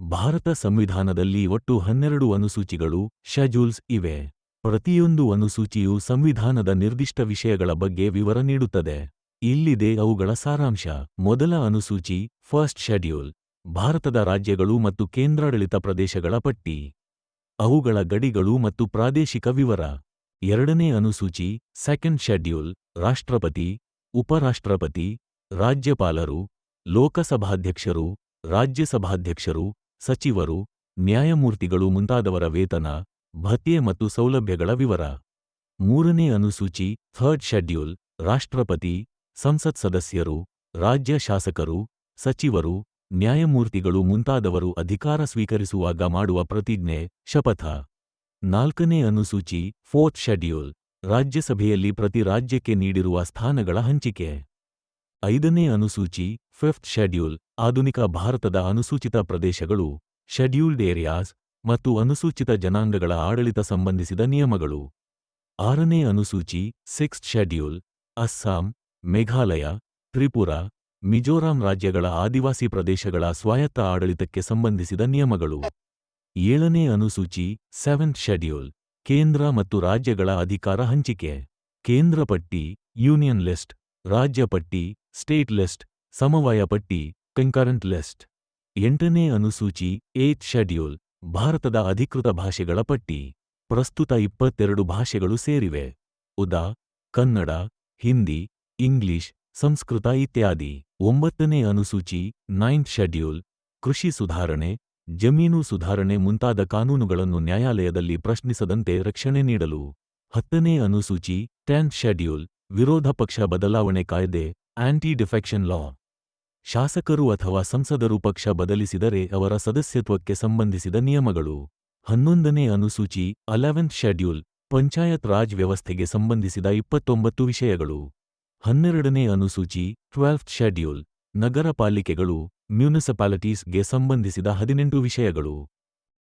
ಭಾರತ ಸಂವಿಧಾನದಲ್ಲಿ ಒಟ್ಟು ಹನ್ನೆರಡು ಅನುಸೂಚಿಗಳು, ಶೆಡ್ಯೂಲ್ಸ್ ಇವೆ. ಪ್ರತಿಯೊಂದು ಅನುಸೂಚಿಯು ಸಂವಿಧಾನದ ನಿರ್ದಿಷ್ಟ ವಿಷಯಗಳ ಬಗ್ಗೆ ವಿವರ ನೀಡುತ್ತದೆ. ಇಲ್ಲಿದೆ ಅವುಗಳ ಸಾರಾಂಶ. ಮೊದಲ ಅನುಸೂಚಿ, ಫಸ್ಟ್ ಶೆಡ್ಯೂಲ್. ಭಾರತದ ರಾಜ್ಯಗಳು ಮತ್ತು ಕೇಂದ್ರಾಡಳಿತ ಪ್ರದೇಶಗಳ ಪಟ್ಟಿ. ಅವುಗಳ ಗಡಿಗಳು ಮತ್ತು ಪ್ರಾದೇಶಿಕ ವಿವರ. ಎರಡನೇ ಅನುಸೂಚಿ, ಸೆಕೆಂಡ್ ಶೆಡ್ಯೂಲ್. ರಾಷ್ಟ್ರಪತಿ, ಉಪರಾಷ್ಟ್ರಪತಿ, ರಾಜ್ಯಪಾಲರು, ಲೋಕಸಭಾಧ್ಯಕ್ಷರು, ರಾಜ್ಯಸಭಾಧ್ಯಕ್ಷರು ಸಚಿವರು, ನ್ಯಾಯಮೂರ್ತಿಗಳು ಮುಂತಾದವರ ವೇತನ, ಭತ್ಯೆ ಮತ್ತು ಸೌಲಭ್ಯಗಳ ವಿವರ. ಮೂರನೇ ಅನುಸೂಚಿ, ಥರ್ಡ್ ಶೆಡ್ಯೂಲ್, ರಾಷ್ಟ್ರಪತಿ, ಸಂಸತ್ ಸದಸ್ಯರು, ರಾಜ್ಯ ಶಾಸಕರು, ಸಚಿವರು, ನ್ಯಾಯಮೂರ್ತಿಗಳು ಮುಂತಾದವರು ಅಧಿಕಾರ ಸ್ವೀಕರಿಸುವಾಗ ಮಾಡುವ ಪ್ರತಿಜ್ಞೆ, ಶಪಥ. ನಾಲ್ಕನೇ ಅನುಸೂಚಿ, ಫೋರ್ತ್ ಶೆಡ್ಯೂಲ್, ರಾಜ್ಯಸಭೆಯಲ್ಲಿ ಪ್ರತಿ ರಾಜ್ಯಕ್ಕೆ ನೀಡಿರುವ ಸ್ಥಾನಗಳ ಹಂಚಿಕೆ. ಐದನೇ ಅನುಸೂಚಿ, ಫಿಫ್ತ್ ಶೆಡ್ಯೂಲ್ ಆಧುನಿಕ ಭಾರತದ ಅನುಸೂಚಿತ ಪ್ರದೇಶಗಳು, ಶೆಡ್ಯೂಲ್ಡ್ ಏರಿಯಾಸ್ ಮತ್ತು ಅನುಸೂಚಿತ ಜನಾಂಗಗಳ ಆಡಳಿತ ಸಂಬಂಧಿಸಿದ ನಿಯಮಗಳು. ಆರನೇ ಅನುಸೂಚಿ, ಸಿಕ್ಸ್ತ್ ಶೆಡ್ಯೂಲ್, ಅಸ್ಸಾಂ, ಮೇಘಾಲಯ, ತ್ರಿಪುರಾ, ಮಿಜೋರಾಂ ರಾಜ್ಯಗಳ ಆದಿವಾಸಿ ಪ್ರದೇಶಗಳ ಸ್ವಾಯತ್ತ ಆಡಳಿತಕ್ಕೆ ಸಂಬಂಧಿಸಿದ ನಿಯಮಗಳು. ಏಳನೇ ಅನುಸೂಚಿ, ಸೆವೆಂತ್ ಶೆಡ್ಯೂಲ್, ಕೇಂದ್ರ ಮತ್ತು ರಾಜ್ಯಗಳ ಅಧಿಕಾರ ಹಂಚಿಕೆ. ಕೇಂದ್ರ ಪಟ್ಟಿ, ಯೂನಿಯನ್ ಲಿಸ್ಟ್, ರಾಜ್ಯ ಪಟ್ಟಿ, ಸ್ಟೇಟ್ ಲಿಸ್ಟ್, ಸಮವಾಯ ಪಟ್ಟಿ ಕಂಕರೆಂಟ್ ಲಿಸ್ಟ್ ಎಂಟನೇ ಅನುಸೂಚಿ ಏತ್ ಶೆಡ್ಯೂಲ್ ಭಾರತದ ಅಧಿಕೃತ ಭಾಷೆಗಳ ಪಟ್ಟಿ. ಪ್ರಸ್ತುತ ಇಪ್ಪತ್ತೆರಡು ಭಾಷೆಗಳು ಸೇರಿವೆ. ಉದಾ, ಕನ್ನಡ, ಹಿಂದಿ, ಇಂಗ್ಲಿಷ್, ಸಂಸ್ಕೃತ ಇತ್ಯಾದಿ. ಒಂಬತ್ತನೇ ಅನುಸೂಚಿ ನೈನ್ತ್ ಶೆಡ್ಯೂಲ್ ಕೃಷಿ ಸುಧಾರಣೆ, ಜಮೀನು ಸುಧಾರಣೆ ಮುಂತಾದ ಕಾನೂನುಗಳನ್ನು ನ್ಯಾಯಾಲಯದಲ್ಲಿ ಪ್ರಶ್ನಿಸದಂತೆ ರಕ್ಷಣೆ ನೀಡಲು. ಹತ್ತನೇ ಅನುಸೂಚಿ ಟೆಂತ್ ಶೆಡ್ಯೂಲ್ ವಿರೋಧ ಪಕ್ಷ ಬದಲಾವಣೆ ಕಾಯ್ದೆ ಆಂಟಿ ಡಿಫೆಕ್ಷನ್ ಲಾ ಶಾಸಕರು ಅಥವಾ ಸಂಸದರು ಪಕ್ಷ ಬದಲಿಸಿದರೆ ಅವರ ಸದಸ್ಯತ್ವಕ್ಕೆ ಸಂಬಂಧಿಸಿದ ನಿಯಮಗಳು. ಹನ್ನೊಂದನೇ ಅನುಸೂಚಿ, ಅಲೆವೆಂತ್ ಶೆಡ್ಯೂಲ್, ಪಂಚಾಯತ್ ರಾಜ್ ವ್ಯವಸ್ಥೆಗೆ ಸಂಬಂಧಿಸಿದ ಇಪ್ಪತ್ತೊಂಬತ್ತು ವಿಷಯಗಳು. ಹನ್ನೆರಡನೇ ಅನುಸೂಚಿ, ಟ್ವೆಲ್ತ್ ಶೆಡ್ಯೂಲ್, ನಗರ ಪಾಲಿಕೆಗಳು ಮ್ಯುನಿಸಿಪಾಲಿಟೀಸ್ಗೆ ಸಂಬಂಧಿಸಿದ ಹದಿನೆಂಟು ವಿಷಯಗಳು.